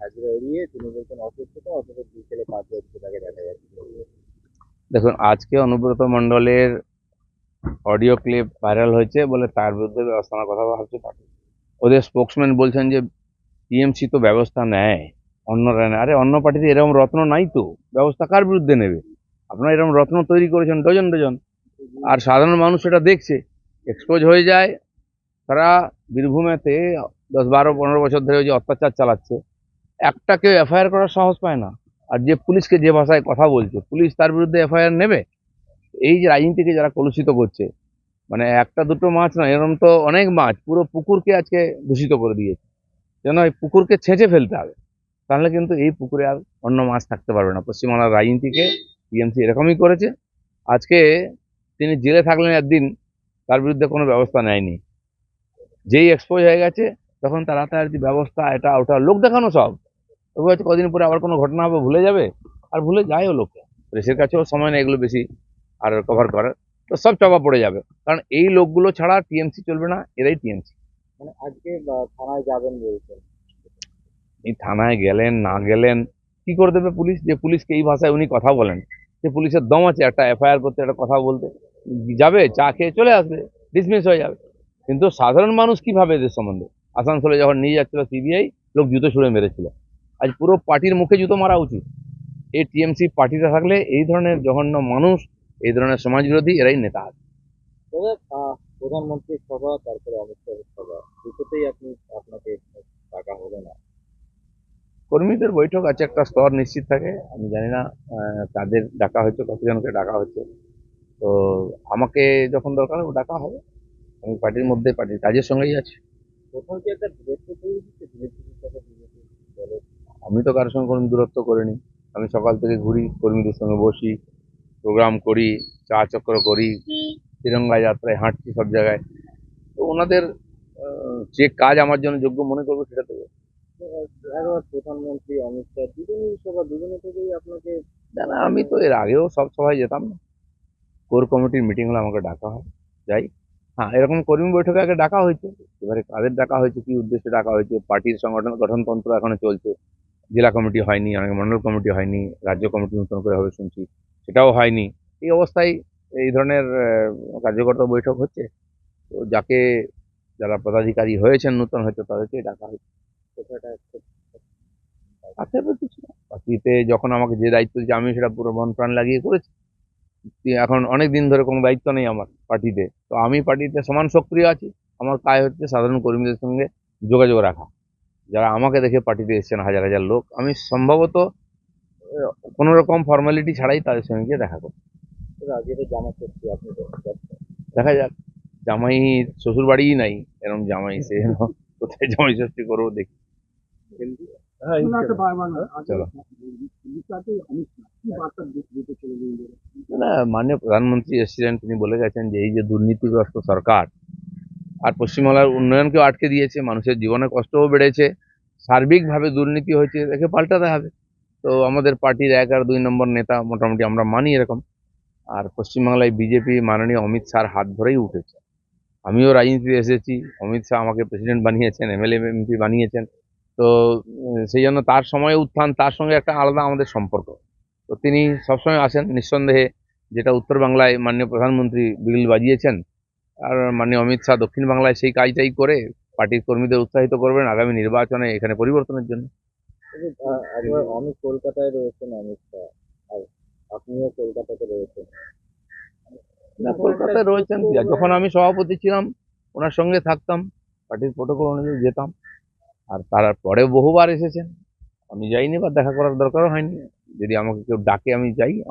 হাজিরা এড়িয়ে অসুস্থতা পাঁচ তাকে দেখা যাচ্ছে দেখুন, আজকে অনুব্রত মণ্ডলের অডিও ক্লিপ ভাইরাল হয়েছে বলে তার বিরুদ্ধে ব্যবস্থা নেওয়ার কথা ভাবছে পার্টি। ওদের স্পোক্সম্যান বলছেন যে টিএমসি তো ব্যবস্থা নেয়, অন্যরা নেয়। আরে, অন্য পার্টিতে এরকম রত্ন নাই তো। ব্যবস্থা কার বিরুদ্ধে নেবে? আপনারা এরকম রত্ন তৈরি করেছেন ডজন ডজন। আর সাধারণ মানুষ সেটা দেখছে। এক্সপোজ হয়ে যায়। তারা বীরভূমেতে দশ বারো পনেরো বছর ধরে ওই যে অত্যাচার চালাচ্ছে। একটা কেউ এফআইআর করার সাহস পায় না। আর যে পুলিশকে যে ভাষায় কথা বলছে, পুলিশ তার বিরুদ্ধে এফআইআর নেবে? এই যে রাজনীতিকে যারা কলুষিত করছে মানে একটা দুটো মাছ না এরকম তো অনেক মাছ, পুরো পুকুরকে আজকে দূষিত করে দিয়েছে। যেন এই পুকুরকে ছেঁচে ফেলতে হবে। তাহলে কিন্তু এই পুকুরে আর অন্য মাছ থাকতে পারবে না। পশ্চিমবাংলার রাজনীতিকে টিএমসি এরকমই করেছে। আজকে তিনি জেলে থাকলেন একদিন, তার বিরুদ্ধে কোনো ব্যবস্থা নেয়নি। যেই এক্সপোজ হয়ে গেছে, তখন তারা তার ব্যবস্থা, এটা, ওটা, লোক দেখানো সব। তবু হয়তো কদিন পরে আবার কোনো ঘটনা হবে ভুলে যাবে। আর ভুলে যায়ও লোকে। প্রেসের কাছেও সময় নেই এগুলো বেশি আর কভার করার। তো সব চাপা পড়ে যাবে। কারণ এই লোকগুলো ছাড়া টিএমসি চলবে না এরাই টিএমসি। মানে আজকে থানায় যাবেন বলছেন। এই থানায় গেলেন না গেলেন কি করে দেবে পুলিশ? যে পুলিশকে এই ভাষায় উনি কথা বলেন। যে পুলিশের দম আছে একটা এফআইআর করতে একটা কথা বলতে। যাবে চা খেয়ে চলে আসবে ডিসমিস হয়ে যাবে। কিন্তু সাধারণ মানুষ কি ভাবে এদের সম্বন্ধে? আসানসোলে যখন নিয়ে যাচ্ছিল সিবিআই লোক জুতো ছুঁড়ে মেরেছিল। আজ পুরো পার্টির মুখে জুতো মারা উচিত। এই টিএমসি পার্টিতে থাকলে এই ধরনের জঘন্য মানুষ এই ধরনের সমাজ বিরোধী এরাই নেতা আছে। তবে আহ, প্রধানমন্ত্রীর সভা তারপরে অমিত শাহের সভা দুটোতেই আপনি আপনাকে টাকা হবে না। কর্মীদের বৈঠক আছে একটা স্তর নিশ্চিত থাকে। আমি জানি না কাদের ডাকা হয়েছে কতজনকে ডাকা হচ্ছে তো আমাকে যখন দরকার হবে ডাকা হবে। আমি পার্টির মধ্যে পার্টির কাজের সঙ্গেই আছি। প্রথম কি একটা দূরত্ব তৈরি হচ্ছে বিজেপির সাথে বিজেপি দলের আমি তো কারোর সঙ্গে কোনো দূরত্ব করিনি। আমি সকাল থেকে ঘুরি কর্মীদের সঙ্গে বসি প্রোগ্রাম করি চা চক্র করি তিরঙ্গা যাত্রায় হাঁটছি সব জায়গায়। তো ওনাদের যে কাজ আমার জন্য যোগ্য মনে করব সেটা একবার প্রধানমন্ত্রী অমিত শাহ দুজনেই সভা দুজনে থেকেই আপনাকে না না আমি তো এর আগেও সব সভায় যেতাম না। কোর কমিটির মিটিংগুলো আমাকে ডাকা হয়। যাই। হ্যাঁ এরকম কর্মী বৈঠকে আগে ডাকা হয়েছে। এবারে কাদের ডাকা হয়েছে কি উদ্দেশ্যে ডাকা হয়েছে পার্টির সংগঠন গঠনতন্ত্র এখনও চলছে। জেলা কমিটি হয়নি, অনেক মন্ডল কমিটি হয়নি, রাজ্য কমিটি নতুন করে হবে শুনছি, সেটাও হয়নি। এই অবস্থায় এই ধরনের কার্যকর্তা বৈঠক হচ্ছে, তো যাকে যারা পদাধিকারী হয়েছেন নতুন হয়তো তাদেরকে ডাকা হয়েছে। কথাটা একটু আছে তো কিছু। পার্টিতে যখন আমাকে যে দায়িত্ব দিচ্ছে আমি সেটা পুরো মন প্রাণ লাগিয়ে করেছি। এখন অনেক দিন ধরে কোনো দায়িত্ব নেই আমার পার্টিতে, তো আমি পার্টিতে সমান সক্রিয় আছি, আমার কাজ হচ্ছে সাধারণ কর্মীদের সঙ্গে যোগাযোগ রাখা। যারা আমাকে দেখে পার্টিতে এসেছেন হাজার হাজার লোক আমি সম্ভবত কোনো রকম ফর্মালিটি ছাড়াই তাদের সঙ্গে গিয়ে দেখা করব। আপনি দেখা যাক। জামাই শ্বশুর বাড়িই নাই এরকম জামাই সে কোথায় জামাই ষষ্ঠী করব দেখি। না মাননীয় প্রধানমন্ত্রী এসেছিলেন তিনি বলে গেছেন যে এই যে দুর্নীতিগ্রস্ত সরকার আর পশ্চিমবাংলার উন্নয়নকেও আটকে দিয়েছে, মানুষের জীবনে কষ্টও বেড়েছে, সার্বিকভাবে দুর্নীতি হয়েছে, একে পাল্টাতে হবে। তো আমাদের পার্টির এক আর দুই নম্বর নেতা মোটামুটি আমরা মানি এরকম। আর পশ্চিমবাংলায় বিজেপি মাননীয় অমিত শাহর হাত ধরেই উঠেছে। আমিও রাজনীতিতে এসেছি, অমিত শাহ আমাকে প্রেসিডেন্ট বানিয়েছেন, এমএলএ, এমপি বানিয়েছেন। তো সেই জন্য তার সময় উত্থান, তার সঙ্গে একটা আলাদা আমাদের সম্পর্ক। তো তিনি সবসময় আসেন, নিঃসন্দেহে যেটা উত্তর বাংলায় মাননীয় প্রধানমন্ত্রী বিল বাজিয়েছেন আর মাননীয় অমিত শাহ দক্ষিণ বাংলায় সেই কাজটাই করে পার্টির কর্মীদের উৎসাহিত করবেন আগামী নির্বাচনে এখানে পরিবর্তনের জন্য। কলকাতায় রয়েছেন অমিত শাহ আর আপনিও কলকাতাতে রয়েছেন। না কলকাতায় রয়েছেন। যখন আমি সভাপতি ছিলাম ওনার সঙ্গে থাকতাম পার্টির প্রোটোকল অনুযায়ী যেতাম আর তারপরে বহুবার এসেছেন। আমি যাইনি বা দেখা করার দরকারও হয়নি। যদি আমাকে কেউ ডাকে আমি যাই।